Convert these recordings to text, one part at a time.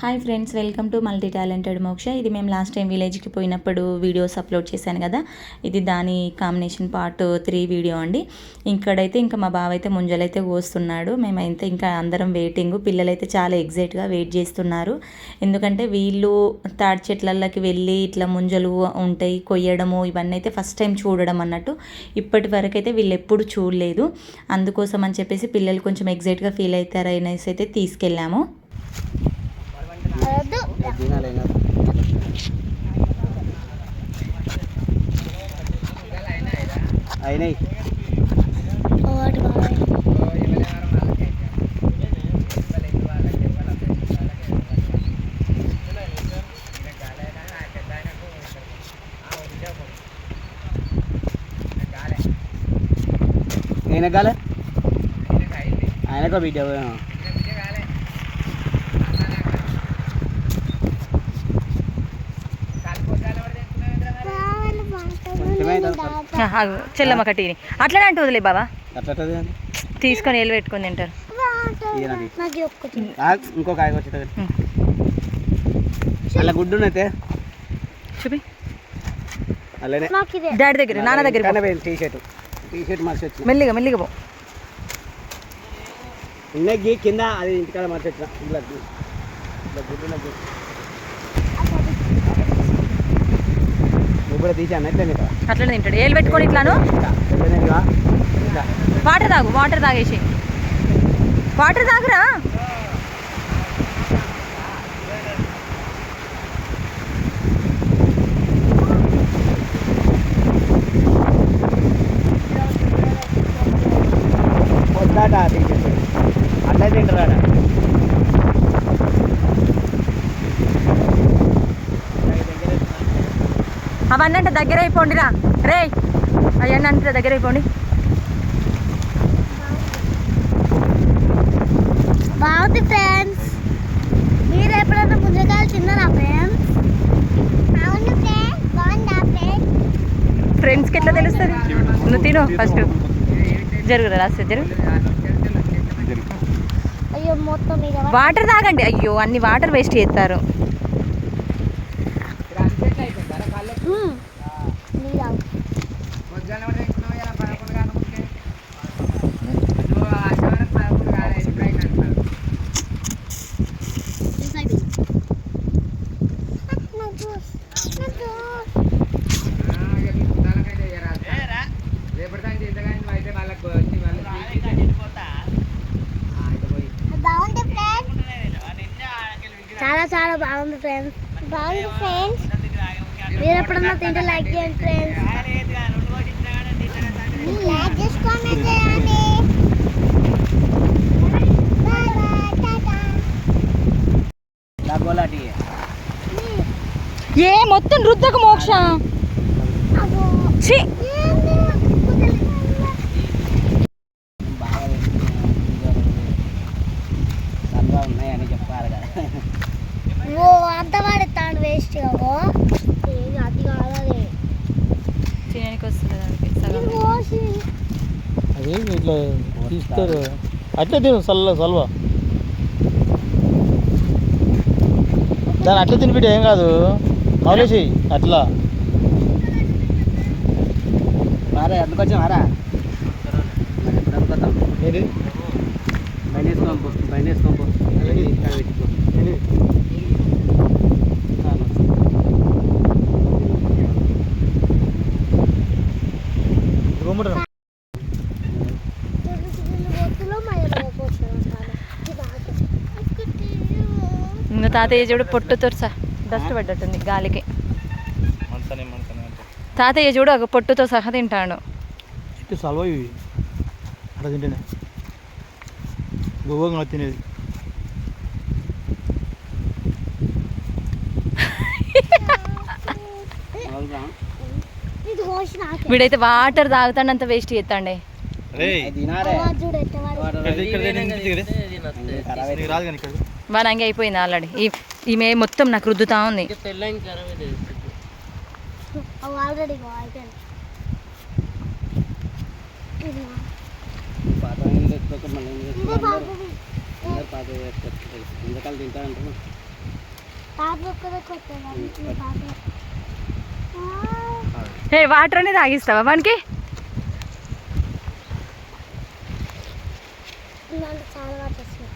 Hi friends welcome to multi talented Moksha. ఇది మేము last time విలేజ్కి పోయినప్పుడు వీడియోస్ అప్లోడ్ చేశాను కదా. ఇది దాని కాంబినేషన్ పార్ట్ త్రీ వీడియో అండి. ఇక్కడైతే ఇంకా మా బావ అయితే ముంజలైతే కోస్తున్నాడు. మేమైతే ఇంకా అందరం వెయిటింగ్ పిల్లలైతే చాలా ఎగ్జైట్గా వెయిట్ చేస్తున్నారు. ఎందుకంటే వీళ్ళు తాడి చెట్లకి వెళ్ళి ఇట్లా ముంజలు ఉంటాయి కొయ్యడము ఇవన్నీ అయితే ఫస్ట్ టైం చూడడం అన్నట్టు. ఇప్పటి వరకు అయితే వీళ్ళు ఎప్పుడు చూడలేదు. అందుకోసం అని చెప్పేసి పిల్లలు కొంచెం ఎగ్జైట్గా ఫీల్ అవుతారు అనేసి అయితే తీసుకెళ్ళాము. అయినాయి ఒకటి బాగా ఆయన కాలే ఆయనకో బిడ్డ చెల్లమ్మ కట్టిని అట్లనే అంటే వదిలే బాబా. తీసుకొని వెళ్ళి పెట్టుకొని తింటారు. ఇంకో కాయ అలా గుడ్డు చూపి. అలానే డాడీ దగ్గర నాన్న దగ్గర. టీ షర్ట్ టీ షర్ట్ మార్చి మెల్లిగా మెల్లిగా పో. ఉన్నకి కింద అది ఇంటికాడ మార్చి గుడ్డు ఉన్నది. నువ్వు కూడా తీసి అన్నట్లే నీకు అట్లనే తింటాడు. ఏళ్ళు పెట్టుకొని ఇట్లాను? వాటర్ తాగు వాటర్ తాగేసి. వాటర్ తాగురా పొద్దాట టీ షర్ట్ అట్లే తింటారాడ అవన్నీ అంటే దగ్గర అయిపోండిరా రే అవన్నీ అంటే దగ్గర అయిపోండి బాగుంది ఫ్రెండ్స్. మీరు ఎప్పుడైనా ముంజకాయలు తిన్నారా ఫ్రెండ్స్? అవును ఫ్రెండ్స్ బాగుందా ఫ్రెండ్స్? ఫ్రెండ్స్కి ఎట్లా తెలుస్తుంది? నువ్వు తిను ఫస్ట్ జరుగురా లాస్ట్ జరుగు? అయ్యో మొత్తం వాటర్ తాగండి. అయ్యో అన్ని వాటర్ వేస్ట్ చేస్తారు మ్మ్. నీళ్ళు తాగు. జ్యూస్ అయిపోయింది. నాకు జ్యూస్. నాకు జ్యూస్. బాగుంది ఫ్రెండ్స్ చాలా చాలా బాగుంది ఫ్రెండ్స్ బాగుంది ఫ్రెండ్స్ మీరు ఎప్పుడన్నా తింటే లైక్ చేయండి ఫ్రెండ్స్ లైక్ చేసుకోండి చేయండి బాయ్ బాయ్ టాటా దాగోలా టీ ఏ మొత్తం రుద్దకు మోక్ష? ఛీ! ఓ అంత వాడతాడు వేస్ట్ అది కాదు తినడానికి వస్తుంది అది ఇట్లా తీస్తారు. అట్లే తిను సల్ల సల్వా. దాన్ని అట్లా తినిపిటే ఏం కాదు. మామూలేసి అట్లా. ఎందుకు వచ్చాం మరి? ఎప్పుడు బండి బండి పెట్టుకో. ఇంకా తాతయ్య చూడు పొట్టుతో సహా డస్ట్ పడ్డట్టుంది గాలికి. తాతయ్య చూడు ఒక పొట్టుతో సహా తింటాడు. చిట్టు సల్వా ఇవి. అట్లా తింటేనే. గోవగా తినేది. అవునా? ఇది పోసి నాకే. వీడైతే వాటర్ తాగుతాడంత వేస్ట్ చేస్తాండే. రాదు కానీ ఇక్కడ. వాడు అంగే అయిపోయింది ఆల్రెడీ. ఈమె మొత్తం నాకు రుద్దుతా ఉంది. అవి ఆల్రెడీ అయిపోయింది. ఇది పాత నీళ్ళు తెచ్చుకోక మళ్ళీ ఏం ఇదే చేస్తున్నారు? బాగుంది అందరు పాత వేసుకొచ్చి ఎంతకాలం తింటారంటారు పాప ఒక్కదే కొట్టేదా పాప ఏ వాటర్ అనేది తాగిస్తావా వానికి నాకు చాలా వాటర్ వస్తుంది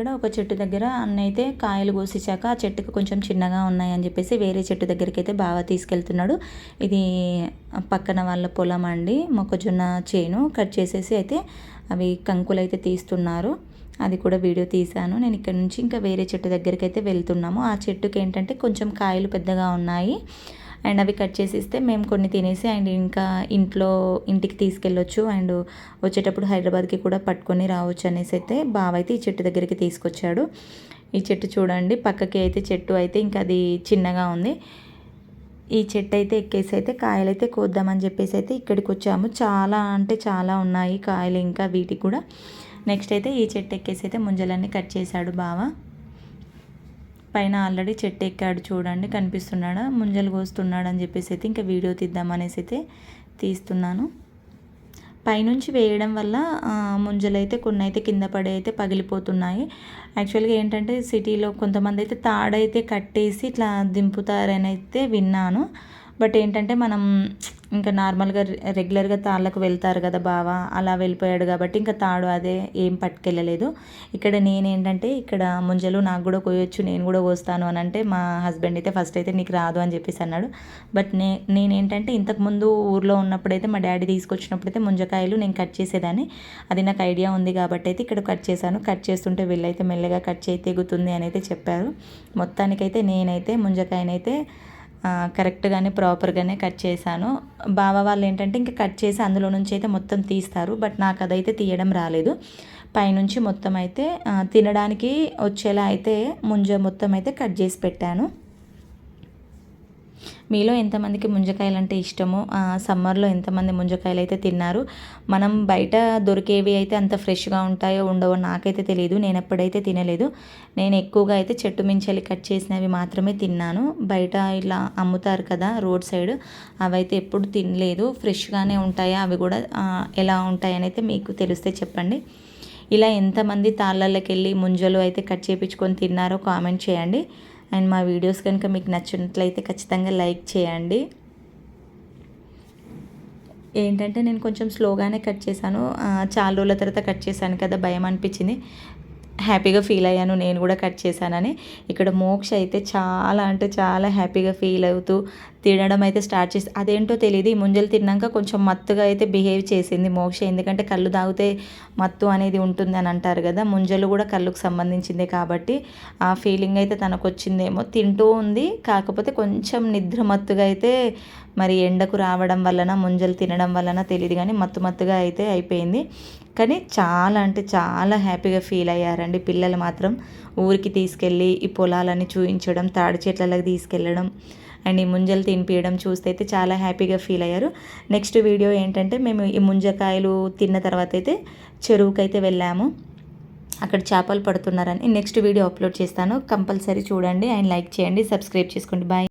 ఇక్కడ ఒక చెట్టు దగ్గర అన్నైతే కాయలు కోసేసాక ఆ చెట్టుకు కొంచెం చిన్నగా ఉన్నాయని చెప్పేసి వేరే చెట్టు దగ్గరికి అయితే బాగా తీసుకెళ్తున్నాడు. ఇది పక్కన వాళ్ళ పొలం అండి. మొక్కజొన్న చేను కట్ చేసేసి అయితే అవి కంకులు అయితే తీస్తున్నారు. అది కూడా వీడియో తీశాను. నేను ఇక్కడ నుంచి ఇంకా వేరే చెట్టు దగ్గరికి అయితే వెళ్తున్నాము. ఆ చెట్టుకి ఏంటంటే కొంచెం కాయలు పెద్దగా ఉన్నాయి. అండ్ అవి కట్ చేసి ఇస్తే మేము కొన్ని తినేసి అండ్ ఇంకా ఇంట్లో ఇంటికి తీసుకెళ్ళొచ్చు. అండ్ వచ్చేటప్పుడు హైదరాబాద్కి కూడా పట్టుకొని రావచ్చు అనేసి అయితే బావ అయితే ఈ చెట్టు దగ్గరికి తీసుకొచ్చాడు. ఈ చెట్టు చూడండి పక్కకి అయితే చెట్టు అయితే ఇంకా అది చిన్నగా ఉంది. ఈ చెట్టు అయితే ఎక్కేసి అయితే కాయలు అయితే కోద్దామని చెప్పేసి అయితే ఇక్కడికి వచ్చాము. చాలా అంటే చాలా ఉన్నాయి కాయలు ఇంకా వీటికి కూడా. నెక్స్ట్ అయితే ఈ చెట్టు ఎక్కేసి అయితే ముంజలన్నీ కట్ చేశాడు బావ. పైన ఆల్రెడీ చెట్టు ఎక్కాడు చూడండి కనిపిస్తున్నాడా? ముంజలు కోస్తున్నాడు అని చెప్పేసి అయితే ఇంకా వీడియో తీద్దామనేసి అయితే తీస్తున్నాను. పైనుంచి వేయడం వల్ల ముంజలైతే కొన్ని అయితే కింద పడి అయితే పగిలిపోతున్నాయి. యాక్చువల్గా ఏంటంటే సిటీలో కొంతమంది అయితే తాడైతే కట్టేసి ఇట్లా దింపుతారని అయితే విన్నాను. బట్ ఏంటంటే మనం ఇంకా నార్మల్గా రెగ్యులర్గా తాళ్ళకు వెళ్తారు కదా బావ అలా వెళ్ళిపోయాడు కాబట్టి ఇంకా తాడు అదే ఏం పట్టుకెళ్ళలేదు. ఇక్కడ నేనేంటంటే ఇక్కడ ముంజలు నాకు కూడా కోయొచ్చు నేను కూడా కోస్తాను అని అంటే మా హస్బెండ్ అయితే ఫస్ట్ అయితే నీకు రాదు అని చెప్పేసి అన్నాడు. బట్ నే నేనేంటంటే ఇంతకుముందు ఊర్లో ఉన్నప్పుడైతే మా డాడీ తీసుకొచ్చినప్పుడైతే ముంజకాయలు నేను కట్ చేసేదాన్ని. అది నాకు ఐడియా ఉంది కాబట్టి అయితే ఇక్కడ కట్ చేశాను. కట్ చేస్తుంటే వీళ్ళైతే మెల్లగా కట్ చేయి తెగుతుంది అని అయితే చెప్పారు. మొత్తానికైతే నేనైతే ముంజకాయనైతే కరెక్ట్గానే ప్రాపర్గానే కట్ చేశాను. బావ వాళ్ళు ఏంటంటే ఇంకా కట్ చేసి అందులో నుంచి అయితే మొత్తం తీస్తారు బట్ నాకు అదైతే తీయడం రాలేదు. పైనుంచి మొత్తం అయితే తినడానికి వచ్చేలా అయితే ముంజ మొత్తం అయితే కట్ చేసి పెట్టాను. మీలో ఎంతమందికి ముంజకాయలు అంటే ఇష్టమో ఆ, సమ్మర్లో ఎంతమంది ముంజకాయలు అయితే తిన్నారు మనం బయట దొరికేవి అయితే అంత ఫ్రెష్గా ఉంటాయో ఉండవో నాకైతే తెలియదు నేను ఎప్పుడైతే తినలేదు నేను ఎక్కువగా అయితే చెట్టు మించలి కట్ చేసినవి మాత్రమే తిన్నాను. బయట ఇలా అమ్ముతారు కదా రోడ్ సైడ్ అవైతే ఎప్పుడు తినలేదు. ఫ్రెష్గానే ఉంటాయా అవి కూడా ఎలా ఉంటాయని అయితే మీకు తెలిస్తే చెప్పండి. ఇలా ఎంతమంది తాళ్ళకి వెళ్ళి ముంజలు అయితే కట్ చేయించుకొని తిన్నారో కామెంట్ చేయండి. అండ్ మా వీడియోస్ కనుక మీకు నచ్చినట్లయితే ఖచ్చితంగా లైక్ చేయండి. ఏంటంటే నేను కొంచెం స్లోగానే కట్ చేశాను. చాలా రోజుల తర్వాత కట్ చేశాను కదా భయం అనిపించింది. హ్యాపీగా ఫీల్ అయ్యాను నేను కూడా కట్ చేశానని. ఇక్కడ మోక్ష అయితే చాలా అంటే చాలా హ్యాపీగా ఫీల్ అవుతూ తినడం అయితే స్టార్ట్ చేసి అదేంటో తెలియదు ఈ ముంజలు తిన్నాక కొంచెం మత్తుగా అయితే బిహేవ్ చేసింది మోక్ష. ఎందుకంటే కళ్ళు తాగితే మత్తు అనేది ఉంటుంది అని అంటారు కదా. ముంజలు కూడా కళ్ళుకు సంబంధించిందే కాబట్టి ఆ ఫీలింగ్ అయితే తనకు వచ్చిందేమో తింటూ ఉంది. కాకపోతే కొంచెం నిద్ర మత్తుగా అయితే మరి ఎండకు రావడం వలన ముంజలు తినడం వలన తెలియదు కానీ మత్తు మత్తుగా అయితే అయిపోయింది. కానీ చాలా అంటే చాలా హ్యాపీగా ఫీల్ అయ్యారండి. పిల్లలు మాత్రం ఊరికి తీసుకెళ్ళి ఈ పొలాలని చూపించడం తాడి చెట్లకి తీసుకెళ్ళడం అండ్ ఈ ముంజలు తినిపించడం చూస్తే అయితే చాలా హ్యాపీగా ఫీల్ అయ్యారు. నెక్స్ట్ వీడియో ఏంటంటే మేము ఈ ముంజకాయలు తిన్న తర్వాత అయితే చెరువుకైతే వెళ్ళాము. అక్కడ చేపలు పడుతున్నారని నెక్స్ట్ వీడియో అప్లోడ్ చేస్తాను. కంపల్సరీ చూడండి అండ్ లైక్ చేయండి సబ్స్క్రైబ్ చేసుకోండి. బాయ్.